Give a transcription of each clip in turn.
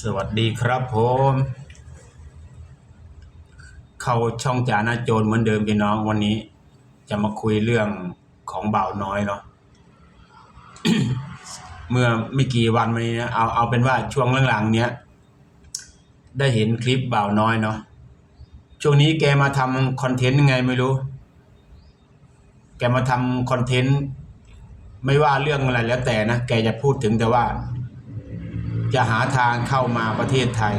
สวัสดีครับผม เข้าช่องจานาโจรเหมือนเดิมพี่น้องวันนี้ จะมาคุยเรื่องของบ่าวน้อยเนาะเมื่อไม่กี่วันมานี้นะเอาเอาเป็นว่าช่วงหลังๆเนี้ยได้เห็นคลิปบ่าวน้อยเนาะช่วงนี้แกมาทำคอนเทนต์ยังไงไม่รู้ แกมาทำคอนเทนต์ไม่ว่าเรื่องอะไรแล้วแต่นะแกจะพูดถึงแต่ว่า จะหาทางเข้ามาประเทศไทย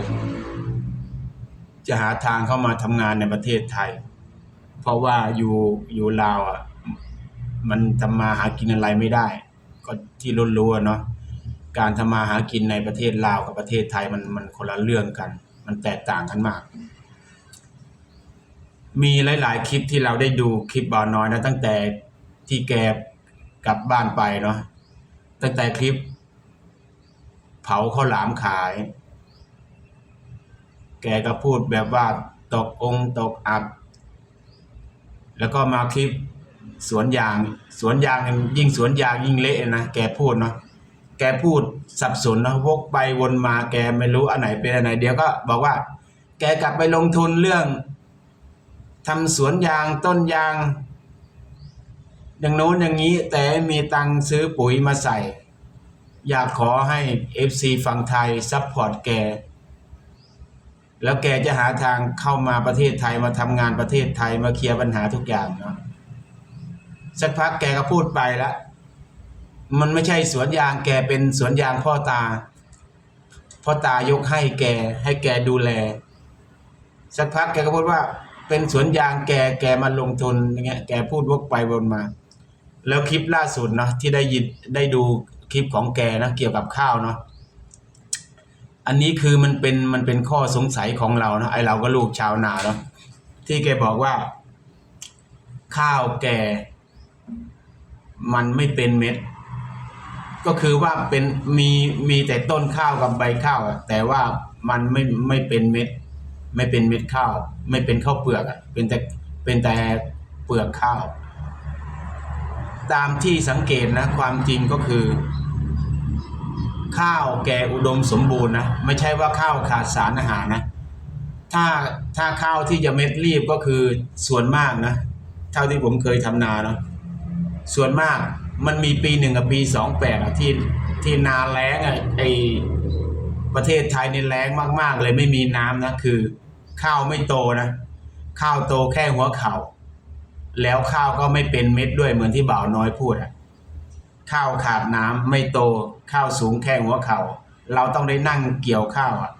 จะหาทางเข้ามาทำงานในประเทศไทย เพราะว่าอยู่อยู่ลาวอะมันทำมาหากินอะไรไม่ได้ ก็ที่รู้ๆอะเนาะการทำมาหากินในประเทศลาวกับประเทศไทยมันมันคนละเรื่องกัน มันแตกต่างกันมาก มีหลาย ๆ คลิปที่เราได้ดูคลิปบ่าวน้อยนะตั้งแต่ที่แกกลับบ้านไปเนาะตั้งแต่คลิป เผาข้าวหลามขาย แกก็พูดแบบว่าตกองตกอับ แล้วก็มาคลิปสวนยาง สวนยางยิ่งสวนยางยิ่งเละนะแกพูดเนาะแกพูดสับสนนะวกไปวนมาแกไม่รู้อันไหนเป็นอันไหน เดี๋ยวก็บอกว่า แกกลับไปลงทุนเรื่องทำสวนยางต้นยาง อย่างโน้นอย่างนี้แต่ไม่มีตังค์ซื้อปุ๋ยมาใส่ อยากขอให้ FC ฝั่งไทยซัพพอร์ตแก แล้วแกจะหาทางเข้ามาประเทศไทยมาทำงานประเทศไทยมาเคลียร์ปัญหาทุกอย่างเนาะสักพักแกก็พูดไปแล้วมันไม่ใช่สวนยางแกเป็นสวนยางพ่อตา พ่อตายกให้แกให้แกดูแล สักพักแกก็พูดว่า เป็นสวนยางแกแกมาลงทุนอย่างเงี้ยแกพูดวกไปวนมา แล้วคลิปล่าสุดเนาะที่ได้ยินได้ดู คลิปของแกนะเกี่ยวกับข้าวเนาะอันนี้คือมันเป็นมันเป็นข้อสงสัยของเรานะไอเราก็ลูกชาวนาเนาะที่แกบอกว่า ข้าวแกมันไม่เป็นเม็ด ก็คือว่าเป็นมีมีแต่ต้นข้าวกับใบข้าวแต่ว่ามันไม่ไม่เป็นเม็ด ไม่เป็นเม็ดข้าว ไม่เป็นข้าวเปลือกอะเป็นแต่เป็นแต่เปลือกข้าว ตามที่สังเกตนะความจริงก็คือ ข้าวแกอุดมสมบูรณ์นะไม่ใช่ว่าข้าวขาดสารอาหารนะถ้าถ้าข้าวที่จะเม็ดรีบก็คือส่วนมากนะเท่าที่ผมเคยทำนาเนาะส่วนมากมันมีปีหนึ่งกับปีสองแปดอะที่ที่นาแล้งอะไอประเทศไทยนี่แล้งมาก ๆ เลยไม่มีน้ำนะคือ ข้าวไม่โตนะ ข้าวโตแค่หัวเข่าแล้วข้าวก็ไม่เป็นเม็ดด้วยเหมือนที่บ่าวน้อยพูดอะข้าวขาดน้ำไม่โตข้าวสูงแค่หัวเข่าเราต้องได้นั่งเกี่ยวข้าวอะ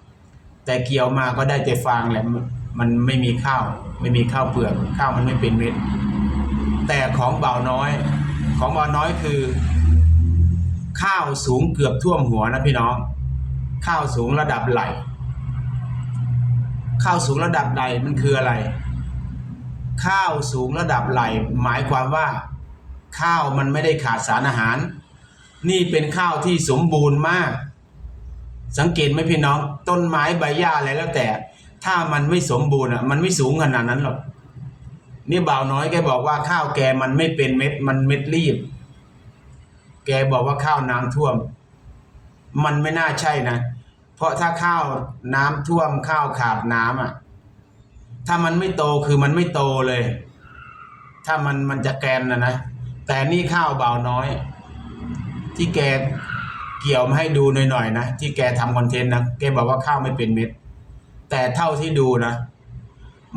แต่เกี่ยวมาก็ได้แต่ฟางแหละมันไม่มีข้าว ไม่มีข้าวเปลือกข้าวมันไม่เป็นเม็ดแต่ของเบาน้อย ของเบาน้อยคือ ข้าวสูงเกือบท่วมหัวนะพี่น้อง ข้าวสูงระดับไหลข้าวสูงระดับไหลมันคืออะไร ข้าวสูงระดับไหลหมายความว่า ข้าวมันไม่ได้ขาดสารอาหาร นี่เป็นข้าวที่สมบูรณ์มาก สังเกตไหมพี่น้อง ต้นไม้ใบหญ้าอะไรแล้วแต่ ถ้ามันไม่สมบูรณ์อะ มันไม่สูงขนาดนั้นหรอกนี่บ่าวน้อยแกบอกว่าข้าวแกมันไม่เป็นเม็ด มันเม็ดรีบ แกบอกว่าข้าวน้ำท่วม มันไม่น่าใช่นะ เพราะถ้าข้าวน้ำท่วมข้าวขาดน้ำอะ ถ้ามันไม่โตคือมันไม่โตเลย ถ้ามันมันจะแกนนะนะ แต่นี่ข้าวเบาน้อย ที่แกเกี่ยวมาให้ดูหน่อยๆนะที่แกทำคอนเทนต์นะแกบอกว่าข้าวไม่เป็นเม็ด แต่เท่าที่ดูนะ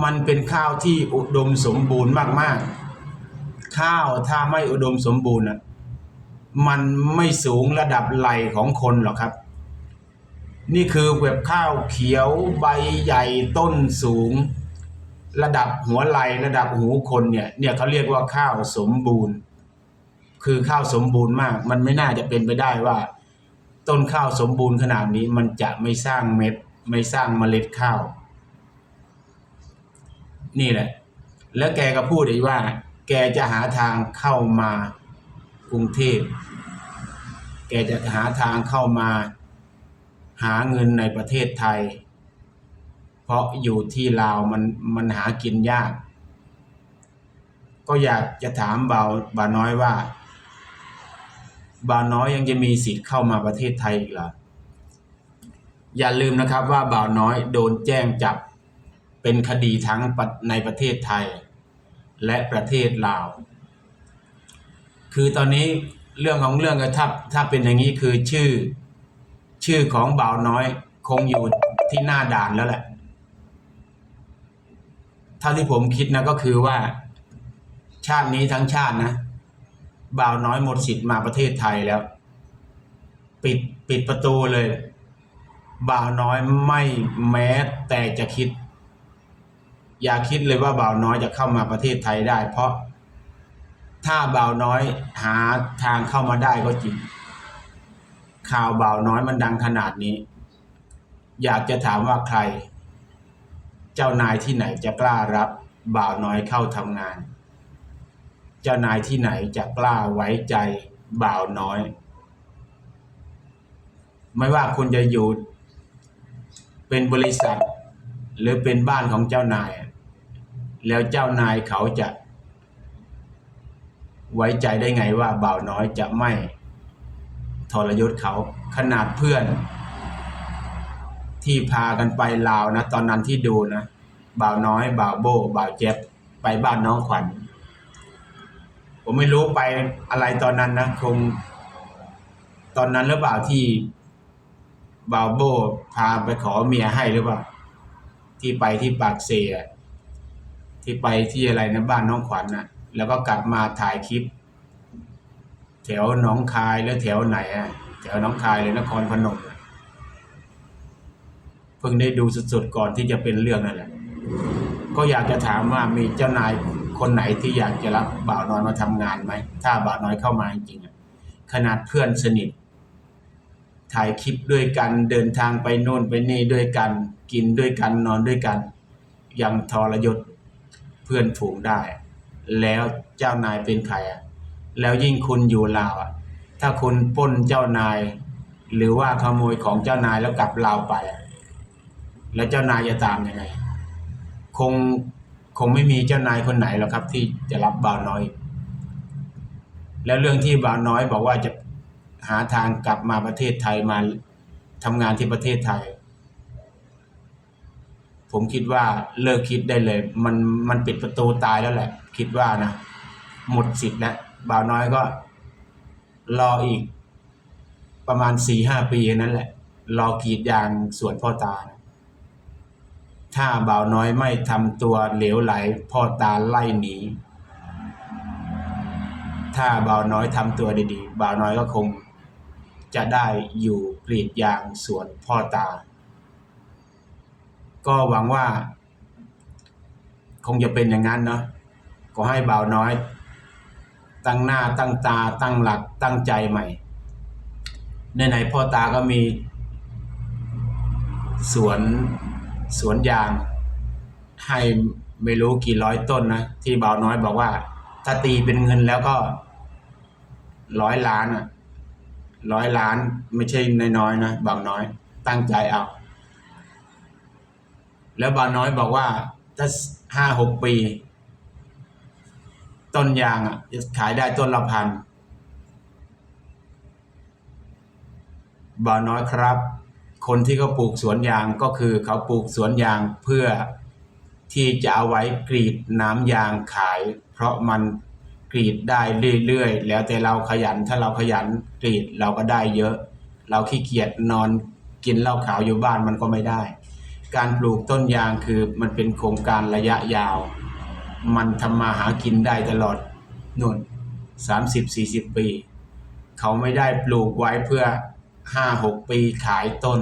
มันเป็นข้าวที่อุดมสมบูรณ์มากๆ ข้าวถ้าไม่อุดมสมบูรณ์อะมันไม่สูงระดับไหลของคนหรอกครับ นี่คือแบบข้าวเขียวใบใหญ่ต้นสูง ระดับหัวไหลระดับหูคนเนี่ยเนี่ยเขาเรียกว่าข้าวสมบูรณ์ คือข้าวสมบูรณ์มาก มันไม่น่าจะเป็นไปได้ว่า ต้นข้าวสมบูรณ์ขนาดนี้มันจะไม่สร้างเม็ด ไม่สร้างเมล็ดข้าว นี่แหละ แล้วแกก็พูดอีกว่า แกจะหาทางเข้ามากรุงเทพแกจะหาทางเข้ามา หาเงินในประเทศไทย เพราะอยู่ที่ลาวมันมันหากินยาก ก็อยากจะถามเบาบาน้อยว่า บ่าวน้อยยังจะมีสิทธิ์เข้ามาประเทศไทยอีกเหรออย่าลืมนะครับว่าบ่าวน้อยโดนแจ้งจับเป็นคดีทั้งในประเทศไทย และประเทศลาว คือตอนนี้เรื่องของเรื่องก็ถ้าถ้าเป็นอย่างนี้คือชื่อ ชื่อของบ่าวน้อยคงอยู่ที่หน้าด่านแล้วแหละเท่าที่ผมคิดนะก็คือว่า ชาตินี้ทั้งชาตินะ บ่าวน้อยหมดสิทธิ์มาประเทศไทยแล้ว ปิดปิดประตูเลย บ่าวน้อยไม่แม้แต่จะคิด อย่าคิดเลยว่าบ่าวน้อยจะเข้ามาประเทศไทยได้ เพราะถ้าบ่าวน้อยหาทางเข้ามาได้ก็จริงข่าวบ่าวน้อยมันดังขนาดนี้ อยากจะถามว่าใคร เจ้านายที่ไหนจะกล้ารับบ่าวน้อยเข้าทำงาน เจ้านายที่ไหนจะกล้าไว้ใจบ่าวน้อย ไม่ว่าคุณจะอยู่ เป็นบริษัท หรือเป็นบ้านของเจ้านาย แล้วเจ้านายเขาจะ ไว้ใจได้ไงว่าบ่าวน้อยจะไม่ทรยศเขาขนาดเพื่อน ที่พากันไปลาวนะ ตอนนั้นที่ดูนะบ่าวน้อยบ่าวโบบ่าวเจ็บไปบ้านน้องขวัญ ผมไม่รู้ไปอะไรตอนนั้นนะคง ตอนนั้นหรือเปล่าที่บาวโบพาไปขอเมียให้หรือเปล่า ที่ไปที่ปากเสียที่ไปที่อะไรนะบ้านน้องขวัญนะแล้วก็กลับมาถ่ายคลิป แถวหนองคายแล้วแถวไหนอะแถวหนองคายเลยนครพนมเพิ่งได้ดูสุดๆก่อนที่จะเป็นเรื่องนั่นแหละก็อยากจะถามว่ามีเจ้านาย คนไหนที่อยากจะรับบ่าวน้อยมาทำงานไหม ถ้าบ่าวน้อยเข้ามาจริงๆขนาดเพื่อนสนิท ถ่ายคลิปด้วยกันเดินทางไปโน่นไปนี่ด้วยกัน กินด้วยกันนอนด้วยกัน ยังทรยศเพื่อนฝูงได้ แล้วเจ้านายเป็นใครอะแล้วยิ่งคุณอยู่ลาวอะ ถ้าคุณป้นเจ้านาย หรือว่าขโมยของเจ้านายแล้วกลับลาวไป แล้วเจ้านายจะตามยังไง คง คงไม่มีเจ้านายคนไหนหรอกครับ ที่จะรับบ่าวน้อย แล้วเรื่องที่บ่าวน้อยบอกว่าจะหาทางกลับมาประเทศไทยมาทำงานที่ประเทศไทย ผมคิดว่าเลิกคิดได้เลย มันมันปิดประตูตายแล้วแหละ คิดว่านะหมดสิทธิ์แล้วบ่าวน้อยก็ รออีก ประมาณสี่ห้าปีนั้นแหละ รอกรีดยางสวนพ่อตานะ ถ้าบ่าวน้อยไม่ทำตัวเหลวไหลพ่อตาไล่หนี ถ้าบ่าวน้อยทำตัวดีๆ บ่าวน้อยก็คง จะได้อยู่กรีดยางสวนพ่อตา ก็หวังว่า คงจะเป็นอย่างนั้นเนาะ ก็ให้บ่าวน้อย ตั้งหน้าตั้งตาตั้งหลักตั้งใจใหม่ ในไหนพ่อตาก็มี สวน สวนยาง ให้ไม่รู้กี่ร้อยต้นนะ ที่บ่าวน้อยบอกว่า ถ้าตีเป็นเงินแล้วก็ร้อยล้านอะร้อยล้านไม่ใช่น้อยๆนะบ่าวน้อย ตั้งใจเอา แล้วบ่าวน้อยบอกว่า ถ้าห้าหกปี ต้นยางอะจะขายได้ต้นละพันบ่าวน้อยครับ คนที่เขาปลูกสวนยางก็คือเขาปลูกสวนยางเพื่อที่จะเอาไว้กรีดน้ำยางขาย เพราะมันกรีดได้เรื่อยๆ แล้วแต่เราขยันถ้าเราขยันกรีดเราก็ได้เยอะ เราขี้เกียจนอนกินเหล้าขาวอยู่บ้านมันก็ไม่ได้ การปลูกต้นยางคือมันเป็นโครงการระยะยาว มันทำมาหากินได้ตลอดนู่นสามสิบสี่สิบปี เขาไม่ได้ปลูกไว้เพื่อ ห้าหกปีขายต้น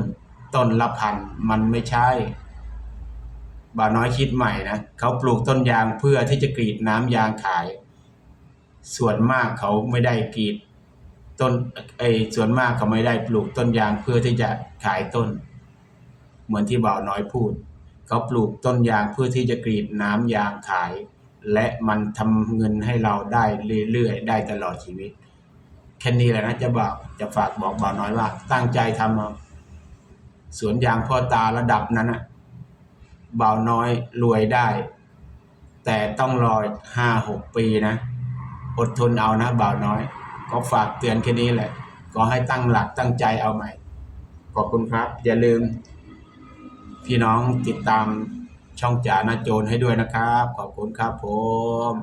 ต้นละพันมันไม่ใช่บ่าวน้อยคิดใหม่นะเขาปลูกต้นยางเพื่อที่จะกรีดน้ำยางขาย ส่วนมากเขาไม่ได้กรีดต้นไอ้ส่วนมากเขาไม่ได้ปลูกต้นยางเพื่อที่จะขายต้น เหมือนที่บ่าวน้อยพูด เขาปลูกต้นยางเพื่อที่จะกรีดน้ำยางขาย และมันทำเงินให้เราได้เรื่อยๆได้ตลอดชีวิต แค่นี้แหละนะจะบอกจะฝากบอกบ่าวน้อยว่า ตั้งใจทำเอาสวนยางพ่อตาระดับนั้นอะบ่าวน้อยรวยได้ แต่ต้องรอห้าหกปีนะ อดทนเอานะบ่าวน้อย ก็ฝากเตือนแค่นี้แหละ ก็ให้ตั้งหลักตั้งใจเอาใหม่ขอบคุณครับ อย่าลืม พี่น้องติดตามช่องจ่านาโจรให้ด้วยนะครับ ขอบคุณครับผม